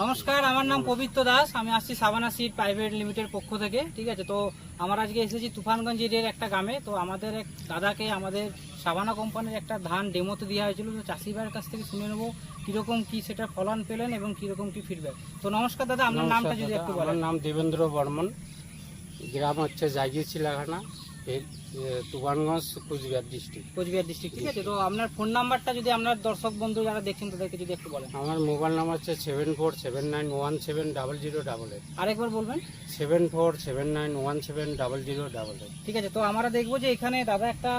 নমস্কার আমার নাম পবিত্র দাস। আমি আসছি সাবানা সিট প্রাইভেট লিমিটেড পক্ষ থেকে ঠিক আছে? তো আমরা আজকে এসেছি তুফানগঞ্জ এরিয়ার একটা গ্রামে। তো আমাদের এক দাদাকে আমাদের সাবানা কোম্পানির একটা ধান ডেমোতে দেওয়া হয়েছিল। তো চাষি ভাইয়ের কাছ থেকে শুনে নেব কীরকম কি সেটা ফলন পেলেন এবং কীরকম কি ফিডব্যাক তো নমস্কার দাদা আপনার নামটা যদি একটু বলেন। নাম দেবেন্দ্র বর্মন। গ্রাম হচ্ছে জাগিয়ে চিলাখানা তুফানগঞ্জ কুচবিহার ডিস্ট্রিক্ট কোচবিহার ডিস্ট্রিক্ট ঠিক আছে? তো আপনার ফোন নাম্বারটা যদি আপনার দর্শক বন্ধু যারা দেখছেন তাদেরকে যদি একটু বলেন। আমার মোবাইল নাম্বার হচ্ছে seven four seven nine one seven double zero double eight আরেকবার বলবেন? Seven four seven nine one seven double zero double eight ঠিক আছে তো আমরা দেখব যে এখানে দাদা একটা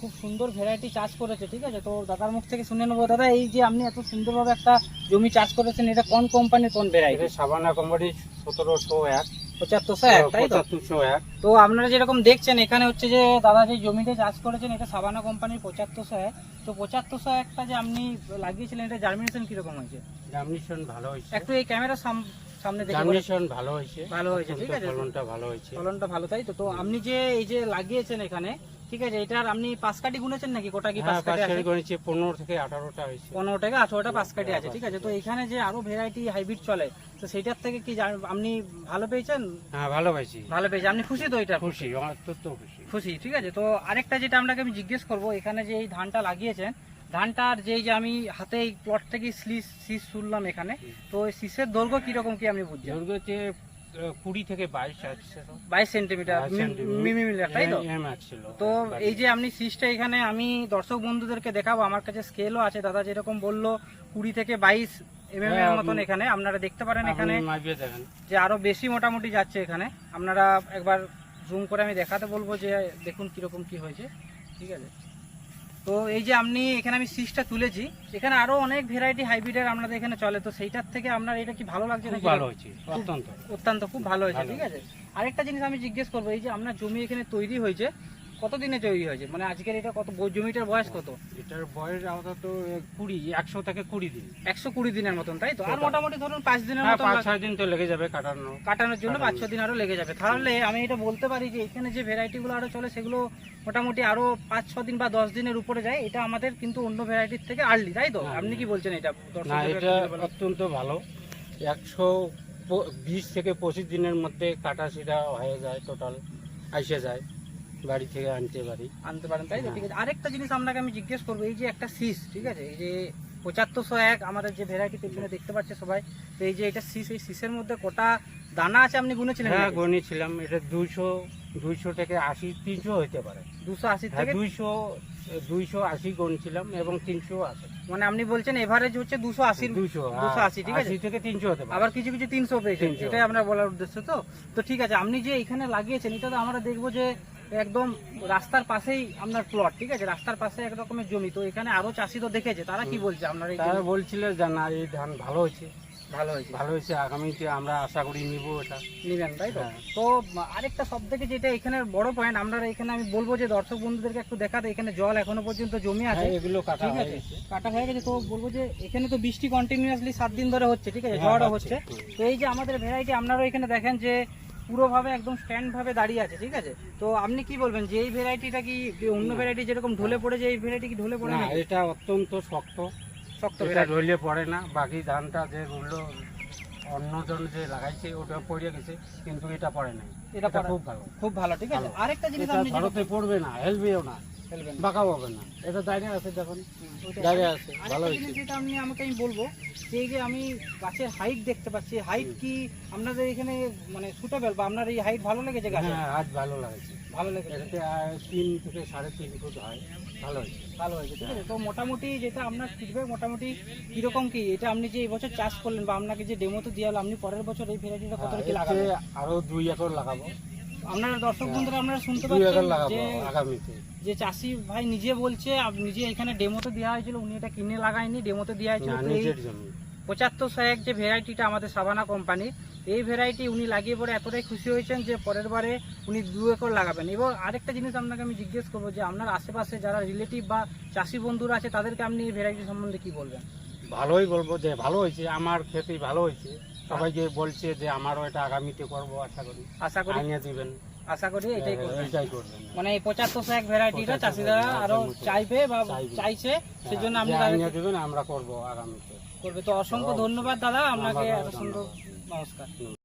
খুব সুন্দর ভ্যারাইটি চাষ করেছে ঠিক আছে? তো দাদার মুখ থেকে শুনে নেব। দাদা এই যে আপনি এত সুন্দরভাবে একটা জমি চাষ করেছেন এটা কোন কোম্পানির কোন ভ্যারাইটি সাবানা কোম্পানি সতেরোশো এক। পঁচাত্তরশো এক তাই তো? এক। তো আপনারা যেরকম দেখছেন এখানে হচ্ছে যে দাদা যে জমিতে চাষ করেছেন এটা সাবানা কোম্পানির পঁচাত্তরশো এক। তো পঁচাত্তরশো একটা যে আপনি লাগিয়েছিলেন এটা জার্মিনেশন কীরকম হয়েছে? জার্মিনেশন ভালো হয়েছে। একটু এই ক্যামেরা সামনে জার্মিনেশন ভালো হয়েছে। ভালো হয়েছে, ঠিক আছে। ফলনটা ভালো হয়েছে। ফলনটা ভালো তাই তো? তো আপনি যে এই যে লাগিয়েছেন এখানে ঠিক আছে এটার আপনি পাঁচ কাটি গুনেছেন নাকি? কোটা কি হ্যাঁ পাঁচ কাটি আছে? গণিছে পনেরো থেকে আঠারোটা হয়েছে। পনেরো টাকা আঠারোটা পাঁচ কাটি আছে ঠিক আছে। তো এখানে যে আরও ভ্যারাইটি হাইব্রিড চলে তো সেটার থেকে কি আপনি ভালো পেয়েছেন? হ্যাঁ ভালো হয়েছি ভালো পেয়েছেন। আপনি খুশি তো এটা খুশি অত্যন্ত খুশি। খুশি ঠিক আছে। তো আরেকটা যেটা আপনাকে আমি জিজ্ঞেস করব এখানে যে এই ধানটা লাগিয়েছেন ধানটার যেই যে আমি হাতে এই প্লট থেকে স্লিস শীষ শুনলাম এখানে তো শীষের দৈর্ঘ্য কীরকম কি আপনি বুঝছেন? দুর্গতে কুড়ি থেকে বাইশ আসছে বাইশ সেন্টিমিটার বাইশ সেন্টিমিটার। মিলিমিটার তাই তো? তো এই যে আপনি শীষটা এখানে আমি দর্শক বন্ধুদেরকে দেখাবো আমার কাছে স্কেলও আছে দাদা যেরকম বলল কুড়ি থেকে বাইশ এম এর হ্যাঁ, মতন এখানে আপনারা দেখতে পারেন এখানে যে আরও বেশি মোটামুটি যাচ্ছে এখানে। আপনারা একবার জুম করে আমি দেখাতে বলব যে দেখুন কীরকম কি হয়েছে। ঠিক আছে? তো এই যে আপনি এখানে আমি সিসটা তুলেছি। এখানে আরও অনেক ভ্যারাইটি হাইব্রিডের আপনাদের এখানে চলে। তো সেইটার থেকে আপনার এটা কি ভালো লাগছে নাকি? ভালো হয়েছে অত্যন্ত। অত্যন্ত খুব ভালো হয়েছে ঠিক আছে? আরেকটা জিনিস আমি জিজ্ঞেস করব এই যে আপনার জমি এখানে তৈরি হয়েছে কতদিনে তৈরি হয়েছে? মানে আজকের এটা কত জমিটার বয়স কত? এটার বয়স আপাতত কুড়ি একশো থেকে কুড়ি দিন। একশো কুড়ি দিনের মতন তাই তো? আর মোটামুটি ধরুন পাঁচ দিনের হ্যাঁ মতন পাঁচ ছয় দিন তো লেগে যাবে কাটানো। কাটানোর জন্য পাঁচ ছ দিন আরও লেগে যাবে। তাহলে আমি এটা বলতে পারি যে এখানে যে ভ্যারাইটি গুলো আরও চলে সেগুলো মোটামুটি আরও পাঁচ ছ দিন বা দশ দিনের উপরে যায়। এটা আমাদের কিন্তু অন্য ভ্যারাইটির থেকে আর্লি তাই তো? হ্যাঁ, আপনি কি হ্যাঁ। বলছেন এটা না এটা অত্যন্ত ভালো। একশো বিশ থেকে পঁচিশ দিনের মধ্যে কাটা সিটা হয়ে যায় টোটাল আইসে যায়। বাড়ি থেকে আনতে পারি। আনতে পারেন তাই তো? হ্যাঁ। ঠিক আছে। আরেকটা জিনিস আপনাকে আমি জিজ্ঞেস করব এই যে একটা সিস ঠিক আছে? এই যে পঁচাত্তরশো এক আমাদের যে ভ্যারাইটি পেছনে দেখতে পাচ্ছে সবাই তো এই যে এটা সিস এই সিসের মধ্যে কটা দানা আছে আপনি গুনেছিলেন হ্যাঁ গনিয়েছিলাম এটা দুইশো দুইশো থেকে আশি তিনশো হতে পারে। দুশো আশি হ্যাঁ থেকে? দুইশো দুইশো আশি গনছিলাম এবং তিনশো আছে। মানে আপনি বলছেন এভারেজ হচ্ছে দুশো আশি দুইশো দুশো আশি, ঠিক আছে? থেকে তিনশো হতে পারে। আবার কিছু কিছু তিনশো পেয়েছেন 300 এটাই আমরা বলার উদ্দেশ্য তো? তো ঠিক আছে আপনি যে এখানে লাগিয়েছেন এটা তো আমরা দেখব যে একদম রাস্তার পাশেই আপনার প্লট ঠিক আছে? রাস্তার পাশে এক রকমের জমি। তো এখানে আরও চাষি তো দেখেছে। তারা কি বলছে আপনার তারা বলছিল যে না এই ধান ভালো হয়েছে। ভালো হয়েছে। ভালো হয়েছে আগামীতে আমরা আশা করি নিব এটা। নিবেন তাই তো? হ্যাঁ। তো আরেকটা সব থেকে যেটা এখানে বড় পয়েন্ট আমরা এখানে আমি বলব যে দর্শক বন্ধুদেরকে একটু দেখাতে এখানে জল এখনও পর্যন্ত জমি আছে। হ্যাঁ, এগুলো কাটা হয়ে গেছে। কাটা হয়ে গেছে তো বলব যে এখানে তো বৃষ্টি কন্টিনিউয়াসলি সাত দিন ধরে হচ্ছে ঠিক আছে? হ্যাঁ, ঝড়ও হচ্ছে। হচ্ছে। তো এই যে আমাদের ভ্যারাইটি আপনারা এখানে দেখেন যে পুরোভাবে একদম স্ট্যান্ড ভাবে দাঁড়িয়ে আছে ঠিক আছে? তো আপনি কি বলবেন যে এই ভ্যারাইটিটা কি অন্য ভ্যারাইটি যেরকম ঢলে পড়ে যে এই ভ্যারাইটি কি ঢলে পড়ে না এটা অত্যন্ত শক্ত। শক্ত এটা ঢলে পড়ে না বাকি ধানটা যে রইল অন্যজন যে লাগাইছে ওটা পড়ে গেছে কিন্তু এটা পড়ে নাই। এটা খুব ভালো। খুব ভালো ঠিক আছে। আরেকটা জিনিস আপনি ভারতে পড়বে না হেলবেও না বাঁকাও হবে না। এটা দাঁড়িয়ে আছে দেখুন। দাঁড়িয়ে আছে ভালো হয়েছে। যেটা আপনি আমাকে আমি বলব যে যে আমি গাছের হাইট দেখতে পাচ্ছি হাইট কি আপনাদের এখানে মানে সুটেবল বা আপনার এই হাইট ভালো লেগেছে গাছে হ্যাঁ আজ ভালো লাগছে। ভালো লেগেছে। এটাতে তিন থেকে সাড়ে তিন ফুট হয়। ভালো হয়েছে। ভালো হয়েছে ঠিক আছে। তো মোটামুটি যেটা আপনার ফিডব্যাক মোটামুটি কীরকম কি? এটা আপনি যে এই বছর চাষ করলেন বা আপনাকে যে ডেমোতে দিয়ে হলো আপনি পরের বছর এই ভ্যারাইটিটা কত কি এতে লাগাবেন আরও দুই একর লাগাবো। আপনারা দর্শক বন্ধুরা আপনারা শুনতে পাচ্ছেন যে আগামীতে। যে চাষি ভাই নিজে বলছে নিজে এখানে ডেমোতে দেওয়া হয়েছিল উনি এটা কিনে লাগায়নি ডেমোতে দেওয়া হয়েছিল। তো পঁচাত্তর এক যে ভ্যারাইটিটা আমাদের সাবানা কোম্পানির এই ভ্যারাইটি উনি লাগিয়ে পরে এতটাই খুশি হয়েছেন যে পরের বারে উনি দু একর লাগাবেন। এবং আরেকটা জিনিস আপনাকে আমি জিজ্ঞেস করব যে আপনার আশেপাশে যারা রিলেটিভ বা চাষি বন্ধুরা আছে তাদেরকে আপনি এই ভ্যারাইটি সম্বন্ধে কি বলবেন? ভালোই বলব যে ভালো হয়েছে আমার খেতে ভালো হয়েছে। সবাইকে বলছে যে আমারও এটা আগামীতে করব আশা করি। আশা করি? দিবেন। আশা করি এটাই করবেন। করবেন। মানে এই পঁচাত্তর এক ভ্যারাইটিটা 75 চাষিরা হ্যাঁ, আরও চাইবে বা চাইছে সেজন্য হ্যাঁ, আপনি যে তাদেরকে আনিয়ে দিবেন আমরা করব আগামীতে। করবে। তো অসংখ্য ধন্যবাদ দাদা আপনাকে এত সুন্দর নমস্কার